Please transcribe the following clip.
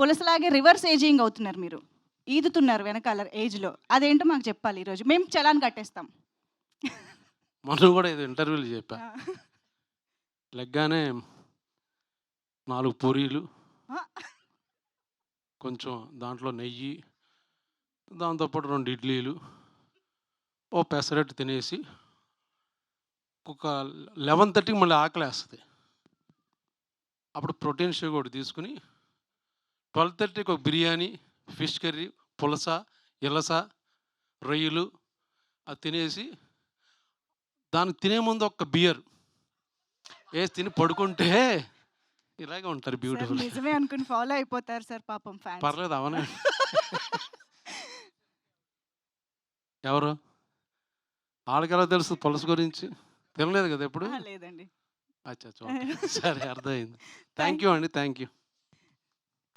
పులసలాగే reverse ageing అవుతున్నారు మీరు. ఈదుతున్నారు వెనకాల ఏజ్లో. అదేంటో మాకు చెప్పాలి ఈరోజు. మేము చలాన్ కట్టేస్తాం. మనం కూడా ఇది ఇంటర్వ్యూలు చెప్పా. లెగ్గానే నాలుగు పూరీలు. కొంచెం దాంట్లో నెయ్యి దాంతోపాటు రెండు ఇడ్లీలు ఓ పెసరట్టు తినేసి ఒక లెవెన్ థర్టీకి మళ్ళీ ఆకలేస్తుంది. అప్పుడు ప్రోటీన్ షేక్ ఒకటి తీసుకుని ట్వెల్వ్ థర్టీకి ఒక బిర్యానీ ఫిష్ కర్రీ పులస ఇలస రొయ్యలు అది తినేసి దానికి తినే ముందు ఒక బియర్ వేసి తిని పడుకుంటే ఇలాగే ఉంటారు బ్యూటిఫుల్. నిజమే అనుకుని ఫాలో అయిపోతారు సార్ పాపం ఫ్యాన్స్. పర్లేదు అవనే. ఎవరు? వాళ్ళకెలా తెలుసు పులస గురించి? తినలేదు కదా ఎప్పుడు? లేదండి. అచ్చా. సరే అర్థమైంది. థ్యాంక్ యూ అండి థ్యాంక్ యూ